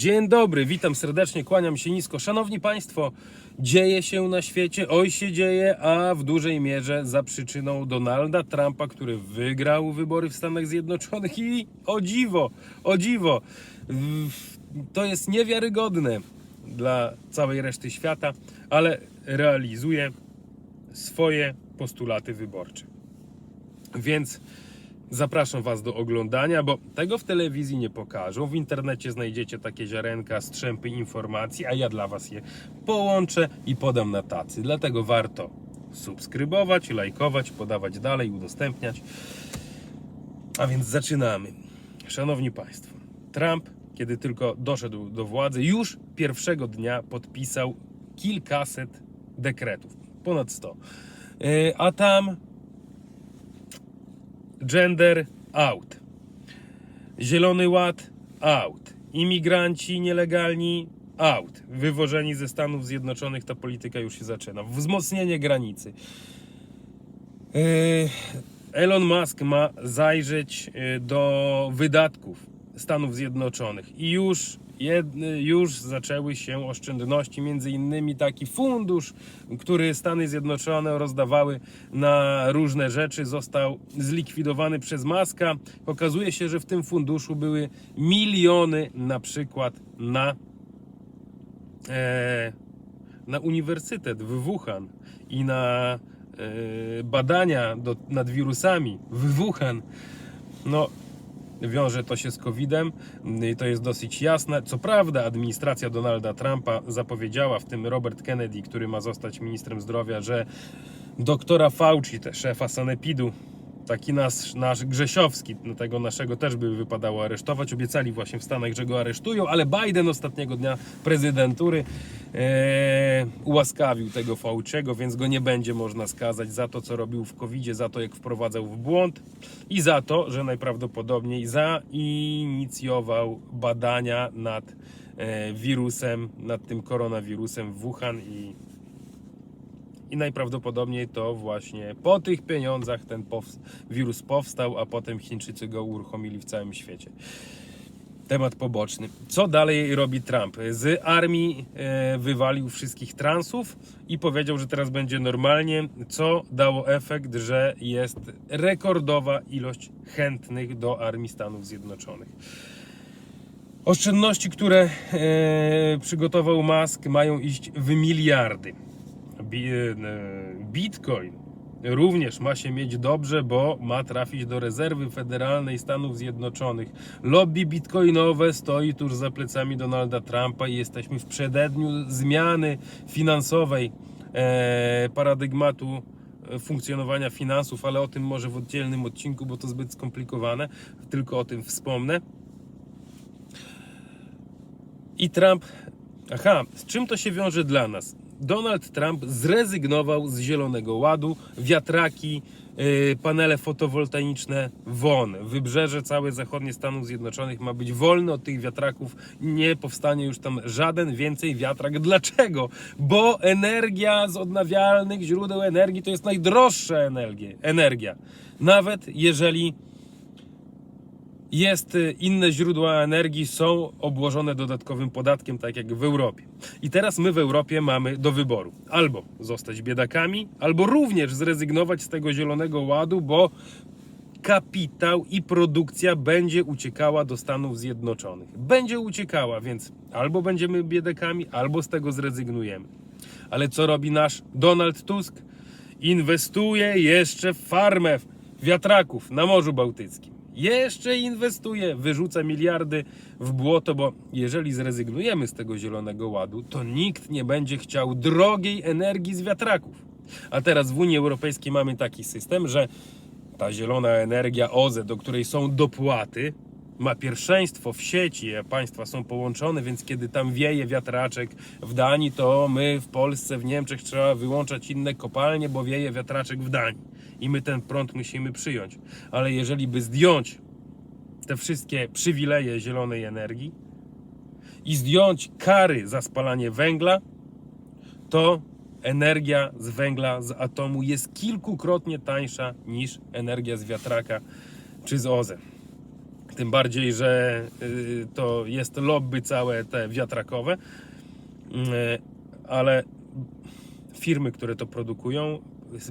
Dzień dobry, witam serdecznie, kłaniam się nisko. Szanowni Państwo, dzieje się na świecie, oj się dzieje, a w dużej mierze za przyczyną Donalda Trumpa, który wygrał wybory w Stanach Zjednoczonych i o dziwo, o dziwo, to jest niewiarygodne dla całej reszty świata, ale realizuje swoje postulaty wyborcze. Więc zapraszam Was do oglądania, bo tego w telewizji nie pokażą. W internecie znajdziecie takie ziarenka, strzępy informacji, a ja dla Was je połączę i podam na tacy. Dlatego warto subskrybować, lajkować, podawać dalej, udostępniać. A więc zaczynamy. Szanowni Państwo, Trump, kiedy tylko doszedł do władzy, już pierwszego dnia podpisał kilkaset dekretów, ponad 100. Yy, A tam gender out, zielony ład out, imigranci nielegalni out, wywożeni ze Stanów Zjednoczonych, ta polityka już się zaczyna, wzmocnienie granicy. Yy, Elon Musk ma zajrzeć yy, do wydatków Stanów Zjednoczonych. I już, jed, już zaczęły się oszczędności, między innymi taki fundusz, który Stany Zjednoczone rozdawały na różne rzeczy, został zlikwidowany przez Maska. Okazuje się, że w tym funduszu były miliony na przykład na e, na uniwersytet w Wuhan i na e, badania do, nad wirusami w Wuhan. No, wiąże to się z COVID-em i to jest dosyć jasne. Co prawda, administracja Donalda Trumpa zapowiedziała, w tym Robert Kennedy, który ma zostać ministrem zdrowia, że doktora Fauci, te szefa Sanepidu, taki nasz, nasz Grzesiowski, tego naszego też by wypadało aresztować. Obiecali właśnie w Stanach, że go aresztują, ale Biden ostatniego dnia prezydentury e, ułaskawił tego Fauciego, więc go nie będzie można skazać za to, co robił w covid za to, jak wprowadzał w błąd i za to, że najprawdopodobniej zainicjował badania nad e, wirusem, nad tym koronawirusem w Wuhan i i najprawdopodobniej to właśnie po tych pieniądzach ten pows- wirus powstał, a potem Chińczycy go uruchomili w całym świecie. Temat poboczny. Co dalej robi Trump? Z armii e, wywalił wszystkich transów i powiedział, że teraz będzie normalnie, co dało efekt, że jest rekordowa ilość chętnych do armii Stanów Zjednoczonych. Oszczędności, które e, przygotował Musk, mają iść w miliardy. E, Bitcoin również ma się mieć dobrze, bo ma trafić do rezerwy federalnej Stanów Zjednoczonych. Lobby bitcoinowe stoi tuż za plecami Donalda Trumpa i jesteśmy w przededniu zmiany finansowej e, paradygmatu e, funkcjonowania finansów, ale o tym może w oddzielnym odcinku, bo to zbyt skomplikowane. Tylko o tym wspomnę. I Trump. Aha, z czym to się wiąże dla nas? Donald Trump zrezygnował z Zielonego Ładu, wiatraki, yy, panele fotowoltaiczne won. Wybrzeże całe zachodnie Stanów Zjednoczonych ma być wolne od tych wiatraków. Nie powstanie już tam żaden więcej wiatrak. Dlaczego? Bo energia z odnawialnych źródeł energii to jest najdroższa energia. Nawet jeżeli jest y, inne źródła energii są obłożone dodatkowym podatkiem, tak jak w Europie. I teraz my w Europie mamy do wyboru albo zostać biedakami, albo również zrezygnować z tego zielonego ładu, bo kapitał i produkcja będzie uciekała do Stanów Zjednoczonych. Będzie uciekała, więc albo będziemy biedakami, albo z tego zrezygnujemy. Ale co robi nasz Donald Tusk? Inwestuje jeszcze w farmę wiatraków na Morzu Bałtyckim. Jeszcze inwestuje, wyrzuca miliardy w błoto, bo jeżeli zrezygnujemy z tego zielonego ładu, to nikt nie będzie chciał drogiej energii z wiatraków. A teraz w Unii Europejskiej mamy taki system, że ta zielona energia OZE, do której są dopłaty, ma pierwszeństwo w sieci, państwa są połączone, więc kiedy tam wieje wiatraczek w Danii, to my w Polsce, w Niemczech trzeba wyłączać inne kopalnie, bo wieje wiatraczek w Danii. I my ten prąd musimy przyjąć. Ale jeżeli by zdjąć te wszystkie przywileje zielonej energii i zdjąć kary za spalanie węgla, to energia z węgla, z atomu jest kilkukrotnie tańsza niż energia z wiatraka czy z OZE. Tym bardziej, że y, to jest lobby całe te wiatrakowe, Y, ale firmy, które to produkują,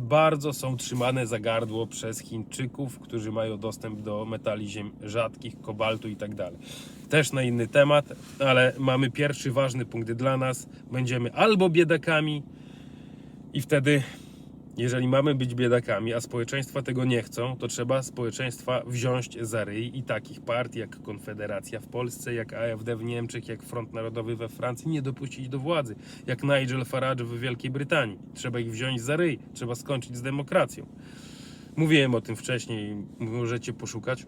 bardzo są trzymane za gardło przez Chińczyków, którzy mają dostęp do metali ziem rzadkich, kobaltu i tak. Też na inny temat, ale mamy pierwszy ważny punkt dla nas. Będziemy albo biedakami i wtedy, jeżeli mamy być biedakami, a społeczeństwa tego nie chcą, to trzeba społeczeństwa wziąć za ryj i takich partii jak Konfederacja w Polsce, jak AfD w Niemczech, jak Front Narodowy we Francji nie dopuścić do władzy, jak Nigel Farage w Wielkiej Brytanii. Trzeba ich wziąć za ryj, trzeba skończyć z demokracją. Mówiłem o tym wcześniej, możecie poszukać,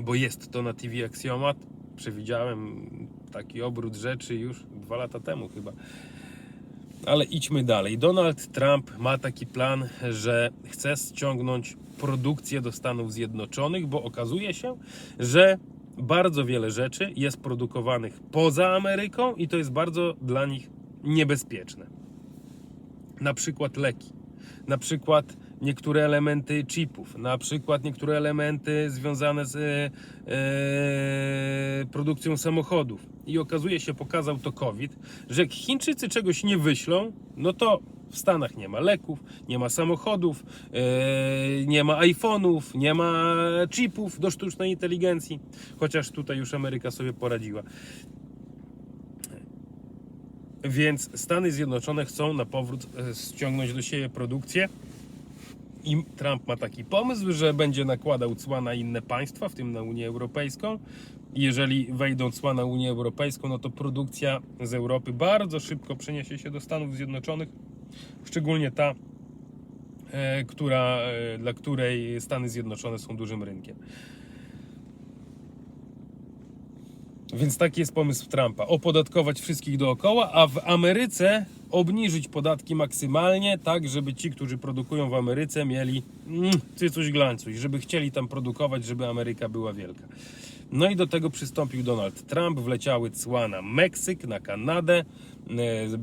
bo jest to na TV Axiomat. Przewidziałem taki obrót rzeczy już dwa lata temu chyba. Ale idźmy dalej. Donald Trump ma taki plan, że chce ściągnąć produkcję do Stanów Zjednoczonych, bo okazuje się, że bardzo wiele rzeczy jest produkowanych poza Ameryką i to jest bardzo dla nich niebezpieczne. Na przykład leki, na przykład niektóre elementy chipów, na przykład niektóre elementy związane z e, e, produkcją samochodów. I okazuje się, pokazał to COVID, że jak Chińczycy czegoś nie wyślą, no to w Stanach nie ma leków, nie ma samochodów, e, nie ma iPhone'ów, nie ma chipów do sztucznej inteligencji, chociaż tutaj już Ameryka sobie poradziła. Więc Stany Zjednoczone chcą na powrót e, ściągnąć do siebie produkcję. I Trump ma taki pomysł, że będzie nakładał cła na inne państwa, w tym na Unię Europejską. Jeżeli wejdą cła na Unię Europejską, no to produkcja z Europy bardzo szybko przeniesie się do Stanów Zjednoczonych, szczególnie ta, e, która, e, dla której Stany Zjednoczone są dużym rynkiem. Więc taki jest pomysł Trumpa. Opodatkować wszystkich dookoła, a w Ameryce obniżyć podatki maksymalnie, tak żeby ci, którzy produkują w Ameryce, mieli mm, cycuś żeby chcieli tam produkować, żeby Ameryka była wielka. No i do tego przystąpił Donald Trump, wleciały cła na Meksyk, na Kanadę,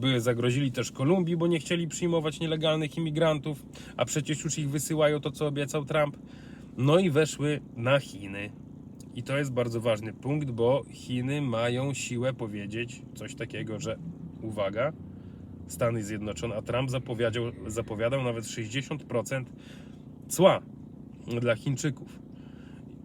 e, zagrozili też Kolumbii, bo nie chcieli przyjmować nielegalnych imigrantów, a przecież już ich wysyłają to, co obiecał Trump. No i weszły na Chiny. I to jest bardzo ważny punkt, bo Chiny mają siłę powiedzieć coś takiego, że uwaga, Stany Zjednoczone, a Trump zapowiedział, zapowiadał nawet 60% cła dla Chińczyków.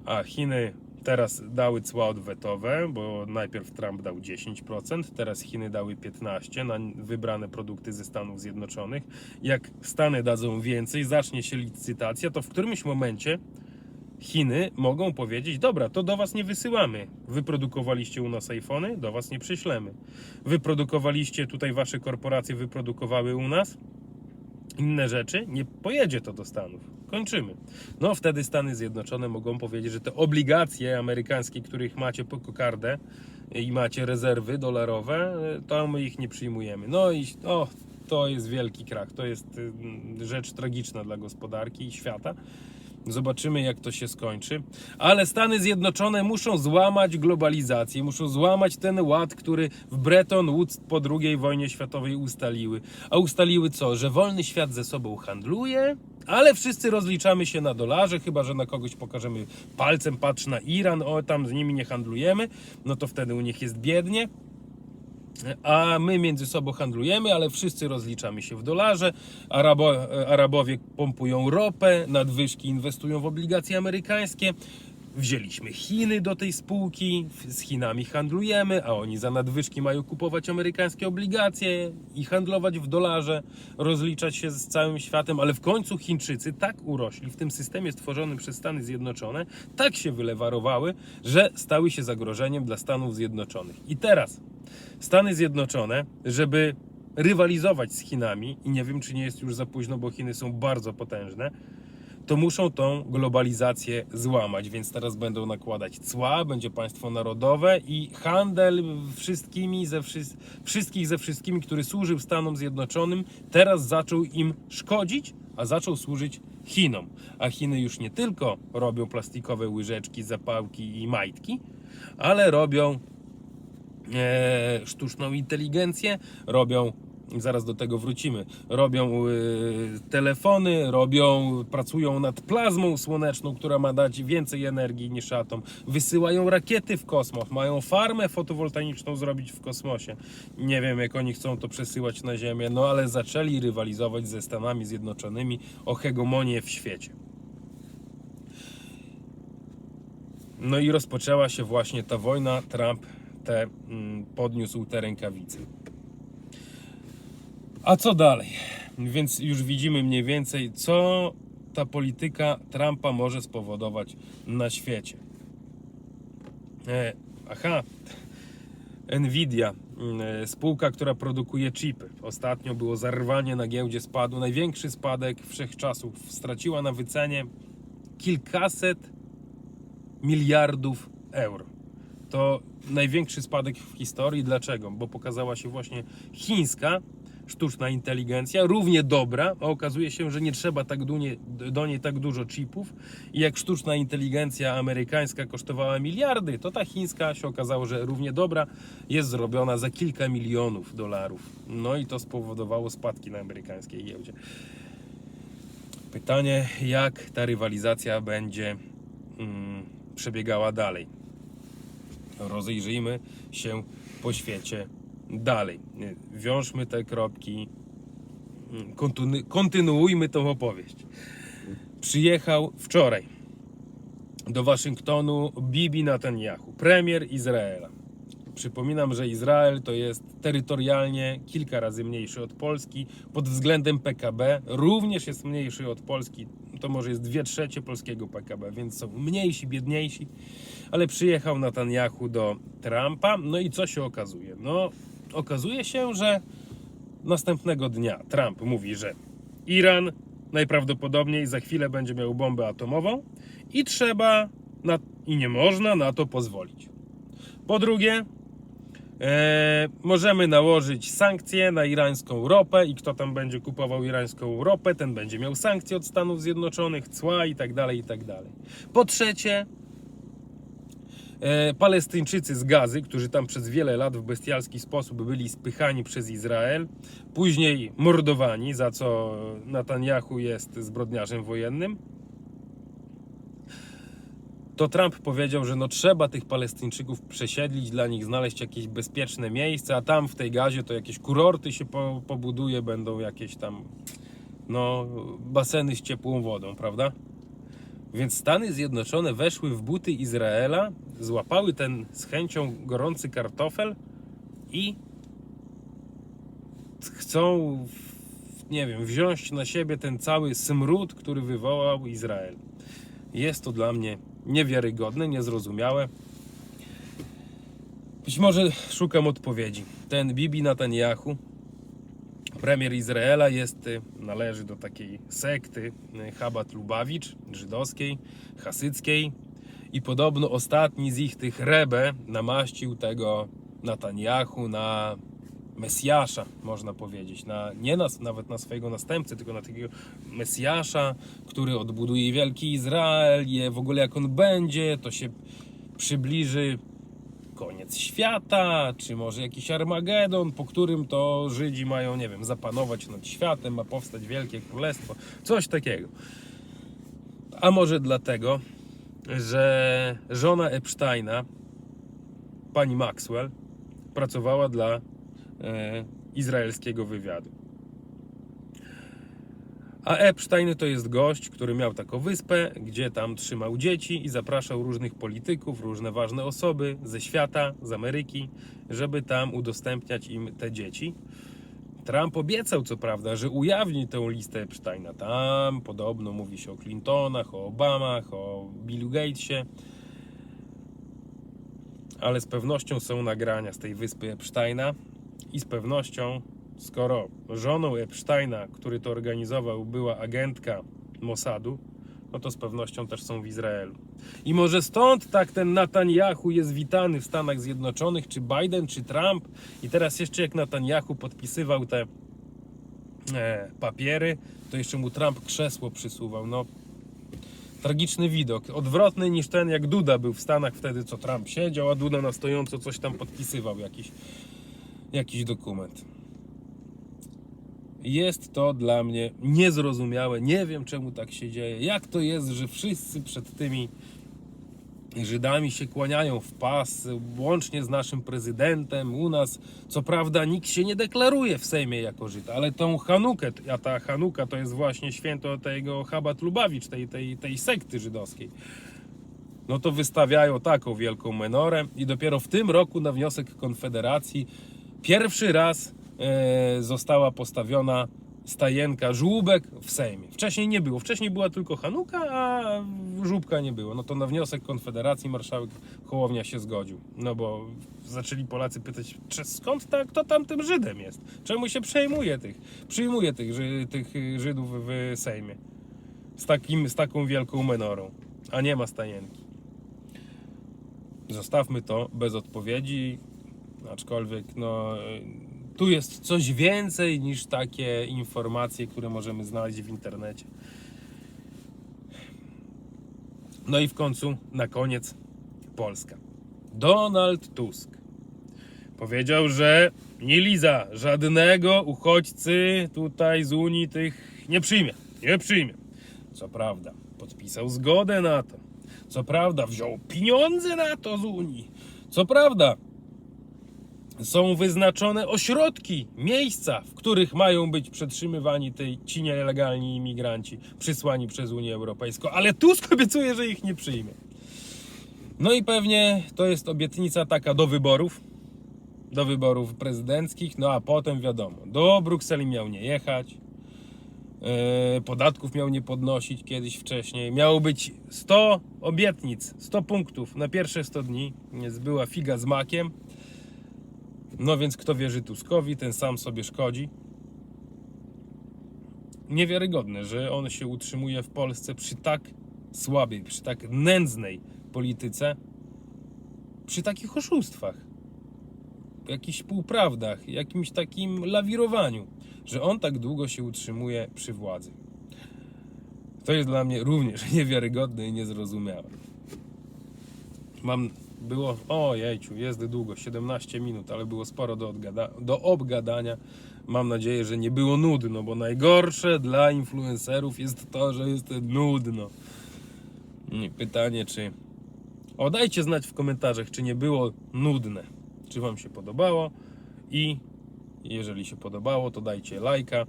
A Chiny teraz dały cła odwetowe, bo najpierw Trump dał 10%, teraz Chiny dały 15% na wybrane produkty ze Stanów Zjednoczonych. Jak Stany dadzą więcej, zacznie się licytacja, to w którymś momencie Chiny mogą powiedzieć: Dobra, to do was nie wysyłamy. Wyprodukowaliście u nas iPhony, do was nie przyślemy. Wyprodukowaliście tutaj wasze korporacje, wyprodukowały u nas inne rzeczy, nie pojedzie to do Stanów. Kończymy. No wtedy Stany Zjednoczone mogą powiedzieć, że te obligacje amerykańskie, których macie po kokardę i macie rezerwy dolarowe, to my ich nie przyjmujemy. No i o, to jest wielki krach. To jest y, rzecz tragiczna dla gospodarki i świata. Zobaczymy, jak to się skończy. Ale Stany Zjednoczone muszą złamać globalizację, muszą złamać ten ład, który w Bretton Woods po II wojnie światowej ustaliły. A ustaliły co? Że wolny świat ze sobą handluje, ale wszyscy rozliczamy się na dolarze, chyba że na kogoś pokażemy palcem, patrz na Iran, o tam z nimi nie handlujemy, no to wtedy u nich jest biednie a my między sobą handlujemy, ale wszyscy rozliczamy się w dolarze. Arabo, Arabowie pompują ropę, nadwyżki inwestują w obligacje amerykańskie. Wzięliśmy Chiny do tej spółki, z Chinami handlujemy, a oni za nadwyżki mają kupować amerykańskie obligacje i handlować w dolarze, rozliczać się z całym światem, ale w końcu Chińczycy tak urośli w tym systemie stworzonym przez Stany Zjednoczone, tak się wylewarowały, że stały się zagrożeniem dla Stanów Zjednoczonych. I teraz Stany Zjednoczone, żeby rywalizować z Chinami, i nie wiem, czy nie jest już za późno, bo Chiny są bardzo potężne, to muszą tą globalizację złamać, więc teraz będą nakładać cła, będzie państwo narodowe i handel wszystkimi ze wszy- wszystkich ze wszystkimi, który służył Stanom Zjednoczonym, teraz zaczął im szkodzić, a zaczął służyć Chinom. A Chiny już nie tylko robią plastikowe łyżeczki, zapałki i majtki, ale robią e, sztuczną inteligencję, robią zaraz do tego wrócimy. Robią y, telefony, robią, pracują nad plazmą słoneczną, która ma dać więcej energii niż atom. Wysyłają rakiety w kosmos, mają farmę fotowoltaiczną zrobić w kosmosie. Nie wiem, jak oni chcą to przesyłać na Ziemię, no ale zaczęli rywalizować ze Stanami Zjednoczonymi o hegemonię w świecie. No i rozpoczęła się właśnie ta wojna. Trump te, mm, podniósł te rękawice. A co dalej? Więc już widzimy mniej więcej, co ta polityka Trumpa może spowodować na świecie. E, aha, Nvidia, mm, spółka, która produkuje chipy. Ostatnio było zarwanie na giełdzie spadł, największy spadek wszechczasów. Straciła na wycenie kilkaset miliardów euro. To największy spadek w historii. Dlaczego? Bo pokazała się właśnie chińska sztuczna inteligencja, równie dobra, a okazuje się, że nie trzeba tak do niej, do niej tak dużo chipów. I jak sztuczna inteligencja amerykańska kosztowała miliardy, to ta chińska się okazało, że równie dobra jest zrobiona za kilka milionów dolarów. No i to spowodowało spadki na amerykańskiej giełdzie. Pytanie, jak ta rywalizacja będzie mm, przebiegała dalej. Rozejrzyjmy się po świecie dalej. Wiążmy te kropki, kontynu- kontynuujmy tą opowieść. Przyjechał wczoraj do Waszyngtonu Bibi Netanyahu, premier Izraela. Przypominam, że Izrael to jest terytorialnie kilka razy mniejszy od Polski. Pod względem PKB również jest mniejszy od Polski. To może jest dwie trzecie polskiego PKB, więc są mniejsi, biedniejsi. Ale przyjechał Netanyahu do Trumpa. No i co się okazuje? No, okazuje się, że następnego dnia Trump mówi, że Iran najprawdopodobniej za chwilę będzie miał bombę atomową i trzeba na, i nie można na to pozwolić. Po drugie, e, możemy nałożyć sankcje na irańską ropę i kto tam będzie kupował irańską ropę, ten będzie miał sankcje od Stanów Zjednoczonych, cła i tak dalej, i tak. Po trzecie, Palestyńczycy z Gazy, którzy tam przez wiele lat w bestialski sposób byli spychani przez Izrael, później mordowani, za co Netanyahu jest zbrodniarzem wojennym, to Trump powiedział, że no trzeba tych Palestyńczyków przesiedlić, dla nich znaleźć jakieś bezpieczne miejsce, a tam w tej gazie to jakieś kurorty się po, pobuduje, będą jakieś tam no, baseny z ciepłą wodą, prawda? Więc Stany Zjednoczone weszły w buty Izraela, złapały ten z chęcią gorący kartofel i chcą, nie wiem, wziąć na siebie ten cały smród, który wywołał Izrael. Jest to dla mnie niewiarygodne, niezrozumiałe. Być może szukam odpowiedzi. Ten Bibi Netanyahu, premier Izraela, jest, y, należy do takiej sekty y, Chabad Lubawicz, żydowskiej, hasyckiej. I podobno ostatni z ich tych rebe namaścił tego Netanyahu na Mesjasza, można powiedzieć. Na, nie nas, nawet na swojego następcę, tylko na takiego Mesjasza, który odbuduje wielki Izrael, je w ogóle jak on będzie, to się przybliży koniec świata, czy może jakiś Armagedon, po którym to Żydzi mają, nie wiem, zapanować nad światem, ma powstać wielkie królestwo, coś takiego. A może dlatego, że żona Epsteina, pani Maxwell, pracowała dla e, izraelskiego wywiadu. A Epstein to jest gość, który miał taką wyspę, gdzie tam trzymał dzieci i zapraszał różnych polityków, różne ważne osoby ze świata, z Ameryki, żeby tam udostępniać im te dzieci. Trump obiecał, co prawda, że ujawni tę listę Epsteina. Tam podobno mówi się o Clintonach, o Obamach, o Billu Gatesie. Ale z pewnością są nagrania z tej wyspy Epsteina i z pewnością, skoro żoną Epsteina, który to organizował, była agentka Mossadu, no to z pewnością też są w Izraelu. I może stąd tak ten Netanyahu jest witany w Stanach Zjednoczonych, czy Biden, czy Trump. I teraz jeszcze jak Netanyahu podpisywał te e, papiery, to jeszcze mu Trump krzesło przysuwał. No, tragiczny widok. Odwrotny niż ten, jak Duda był w Stanach wtedy, co Trump siedział, a Duda na stojąco coś tam podpisywał, jakiś, jakiś dokument. Jest to dla mnie niezrozumiałe. Nie wiem, czemu tak się dzieje. Jak to jest, że wszyscy przed tymi Żydami się kłaniają w pas, łącznie z naszym prezydentem. U nas, co prawda, nikt się nie deklaruje w Sejmie jako Żyd, ale tą Hanukę, a ta Hanuka to jest właśnie święto tego Chabat Lubawicz, tej, tej, tej sekty żydowskiej. No to wystawiają taką wielką menorę i dopiero w tym roku na wniosek Konfederacji pierwszy raz została postawiona stajenka żłóbek w Sejmie. Wcześniej nie było. Wcześniej była tylko Hanuka, a żłóbka nie było. No to na wniosek Konfederacji marszałek Hołownia się zgodził. No bo zaczęli Polacy pytać, skąd ta, kto tam tym Żydem jest? Czemu się przejmuje tych, przyjmuje tych, Ży- tych Żydów w Sejmie? Z, takim, z taką wielką menorą, a nie ma stajenki. Zostawmy to bez odpowiedzi, aczkolwiek no, tu jest coś więcej niż takie informacje, które możemy znaleźć w internecie. No i w końcu, na koniec, Polska. Donald Tusk powiedział, że nie Liza żadnego uchodźcy tutaj z Unii tych nie przyjmie. Nie przyjmie. Co prawda, podpisał zgodę na to. Co prawda, wziął pieniądze na to z Unii. Co prawda, są wyznaczone ośrodki, miejsca, w których mają być przetrzymywani tej, ci nielegalni imigranci przysłani przez Unię Europejską, ale Tusk obiecuje, że ich nie przyjmie. No i pewnie to jest obietnica taka do wyborów, do wyborów prezydenckich, no a potem wiadomo, do Brukseli miał nie jechać, e, podatków miał nie podnosić kiedyś wcześniej, miało być 100 obietnic, 100 punktów. Na pierwsze 100 dni, więc była figa z makiem, no więc kto wierzy Tuskowi, ten sam sobie szkodzi. Niewiarygodne, że on się utrzymuje w Polsce przy tak słabej, przy tak nędznej polityce, przy takich oszustwach, jakichś półprawdach, jakimś takim lawirowaniu, że on tak długo się utrzymuje przy władzy. To jest dla mnie również niewiarygodne i niezrozumiałe. Mam, było, o jejciu, jest długo, 17 minut, ale było sporo do, odgada, do obgadania. Mam nadzieję, że nie było nudno, bo najgorsze dla influencerów jest to, że jest nudno. Pytanie, czy... O, dajcie znać w komentarzach, czy nie było nudne. Czy Wam się podobało i jeżeli się podobało, to dajcie lajka.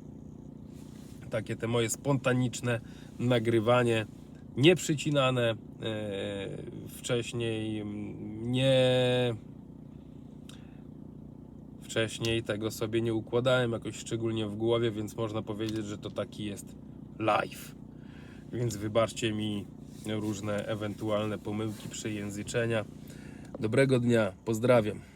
Takie te moje spontaniczne nagrywanie, nieprzycinane e, wcześniej, mm, nie wcześniej tego sobie nie układałem jakoś szczególnie w głowie, więc można powiedzieć, że to taki jest live. Więc wybaczcie mi różne ewentualne pomyłki, przejęzyczenia. Dobrego dnia, pozdrawiam.